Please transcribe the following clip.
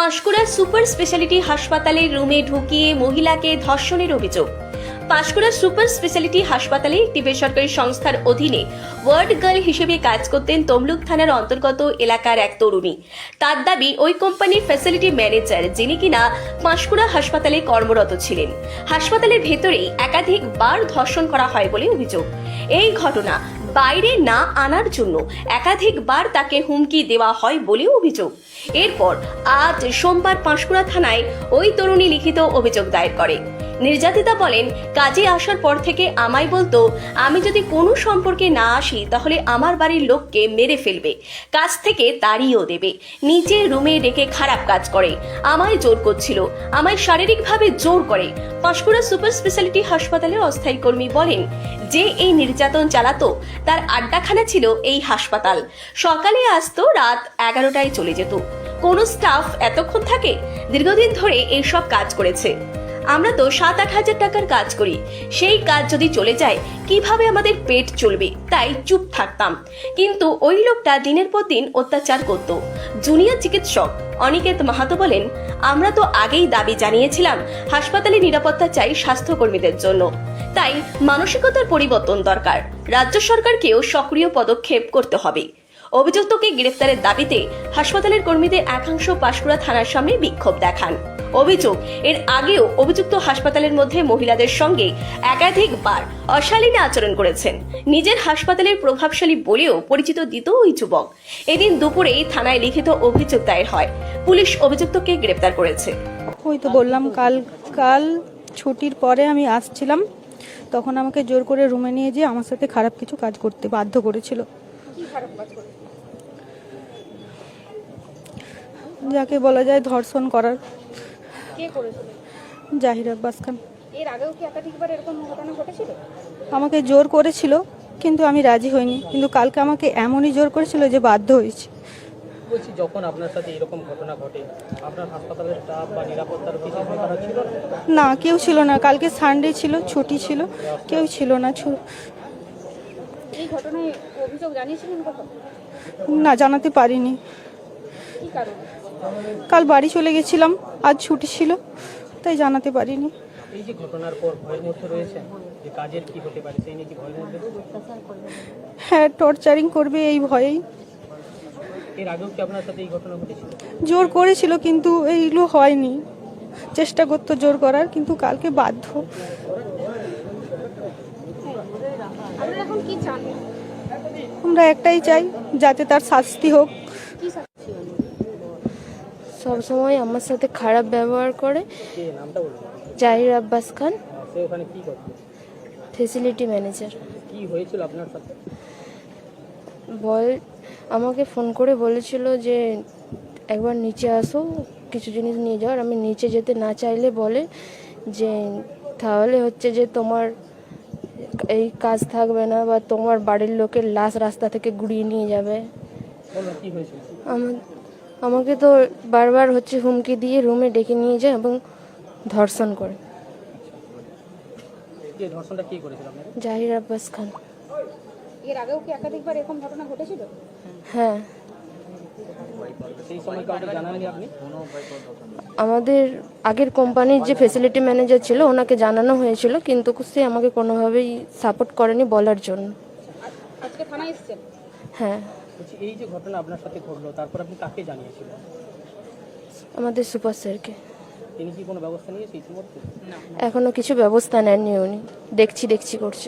পাঁশকুড়ার super speciality হাসপাতালের রুমে ঢুকিয়ে মহিলাকে ধর্ষণের অভিযোগ। পাঁশকুড়া সুপার স্পেশালিটি হাসপাতালে একটি বেসরকারি সংস্থার অধীনে ওয়ার্ড গার্ল হিসেবে কাজ করতেন তমলুক থানার অন্তর্গত এলাকার এক তরুণী। তার দাবি, ওই কোম্পানির ফ্যাসিলিটি ম্যানেজার যিনি কিনা পাঁশকুড়া হাসপাতালে কর্মরত ছিলেন। হাসপাতালের ভেতরেই একাধিকবার ধর্ষণ করা হয় বলে অভিযোগ। এই ঘটনা বাইরে না আনার জন্য একাধিকবার তাকে হুমকি দেওয়া হয় বলে অভিযোগ। এরপর আজ সোমবার পাঁশকুড়া থানায় ওই তরুণী লিখিত অভিযোগ দায়ের করে। নির্যাতিতা বলেন, কাজে আসার পর থেকে আমায় বলতো, আমি যদি কোনো সম্পর্কে না আসি, তাহলে আমার বাড়ির লোককে মেরে ফেলবে, কাজ থেকে তাড়িয়েও দেবে নিচে রুমে ডেকে খারাপ কাজ করে, আমায় জোর করছিল, আমায় শারীরিকভাবে জোর করে। পাঁশকুড়া সুপার স্পেশালিটি হাসপাতালের অস্থায়ী কর্মী বলেন, যে এই নির্যাতন চালাতো, তার আড্ডাখানা ছিল এই হাসপাতাল। সকালে আসতো, রাত এগারোটায় চলে যেত। কোনো স্টাফ এতক্ষণ থাকে? দীর্ঘদিন ধরে এইসব কাজ করেছে। আমরা তো সাত আট হাজার টাকার কাজ করি। সেই কাজ যদি চলে যায়, কীভাবে আমাদের পেট চলবে? তাই চুপ থাকতাম। কিন্তু ওই লোকটা দিনের পর দিন অত্যাচার করত। জুনিয়র চিকিৎসক অনিকেত মাহাতো বলেন, আমরা তো আগেই দাবি জানিয়েছিলাম, হাসপাতালে নিরাপত্তা চাই স্বাস্থ্যকর্মীদের জন্য। তাই মানসিকতার পরিবর্তন দরকার। রাজ্য সরকারকেও সক্রিয় পদক্ষেপ করতে হবে। অভিযুক্তকে গ্রেফতারের দাবিতে হাসপাতালের কর্মীদের একাংশ পাশকুড়া থানার সামনে বিক্ষোভ দেখান। অভিযোগ, এর আগেও অভিযুক্ত হাসপাতালের মধ্যে মহিলাদের সঙ্গে একাধিকবার অশালীন আচরণ করেছেন। নিজের হাসপাতালের প্রভাবশালী বলেও পরিচিত দিত ওই যুবক। এদিন দুপুরেই থানায় লিখিত অভিযোগ দায়ের হয়। পুলিশ অভিযুক্তকে গ্রেফতার করেছে। ওই তো বললাম, কাল কাল ছুটির পরে আমি আসছিলাম। তখন আমাকে জোর করে রুমে নিয়ে যেয়ে আমার সাথে খারাপ কিছু কাজ করতে বাধ্য করেছিল। যাকে বলা যায় ধর্ষণ করার। কে করেছিল? জাহির আব্বাস খান। এর আগেও কি একাধিকবার এরকম ঘটনা ঘটেছিল? আমাকে জোর করেছিল কিন্তু আমি রাজি হইনি। কিন্তু কালকে আমাকে এমনই জোর করেছিল যে বাধ্য হয়েছি। বলছি যখন আপনার সাথে এরকম ঘটনা ঘটে আপনার হাসপাতালের স্টাফ বা নিরাপত্তার ব্যাপার ছিল? না? কেউ ছিল না। কালকে সানডে ছিল ছুটি ছিল কেউ ছিল না। এই ঘটনায় অভিযোগ জানিয়েছিলেন কখন? না জানাতে পারিনি। কি কারণে? কাল বাড়ি চলে গেছিলাম আজ ছুটি ছিল তাই জানাতে পারিনি। এই যে ঘটনার পর ভয়ের মধ্যে রয়েছেন যে কাজের কি হতে পারে সেই নিয়ে কি ভয়ের মধ্যে হ্যাঁ টর্চারিং করবে এই ভয়েই। এর আগেও কি আপনার সাথে এই ঘটনা ঘটেছিল? জোর করেছিল কিন্তু এইগুলো হয়নি। চেষ্টা করতো জোর করার কিন্তু কালকে বাধ্য। এখন কি চান? আমরা একটাই চাই, যাতে তার শাস্তি হোক। সবসময় আমার সাথে খারাপ ব্যবহার করে। জাহির আব্বাস খান ফেসিলিটি ম্যানেজার কি হয়েছিল আপনার সাথে বল, আমাকে ফোন করে বলেছিল যে, একবার নিচে আসো, কিছু জিনিস নিয়ে যাওয়ার। আমি নিচে যেতে না চাইলে বলে যে, তাহলে হচ্ছে যে তোমার এই কাজ থাকবে না বা তোমার বাড়ির লোকের লাশ রাস্তা থেকে গুড়িয়ে নিয়ে যাবে। আমাকে তো বারবার হচ্ছে হুমকি দিয়ে রুমে ডেকে নিয়ে যায় এবং ধর্ষণ করে। জাহির আব্বাস খান। এর আগেও কি একাধিকবার এরকম ঘটনা ঘটেছিল? হ্যাঁ সেই সময় কাউকে জানাননি আপনি আমাদের আগের কোম্পানির যে ফেসিলিটি ম্যানেজার ছিল ওনাকে জানানো হয়েছিল কিন্তু সে আমাকে কোনোভাবেই সাপোর্ট করেনি বলার জন্য। হ্যাঁ। এই যে ঘটনা আপনার সাথে ঘটলো তারপর আপনি কাকে জানিয়েছিলেন? আমাদের সুপার স্যারকে। তিনি কি কোনো ব্যবস্থা নিয়েছে ইতিমধ্যে? এখনও কিছু ব্যবস্থা নেননি উনি। দেখছি দেখছি করছে।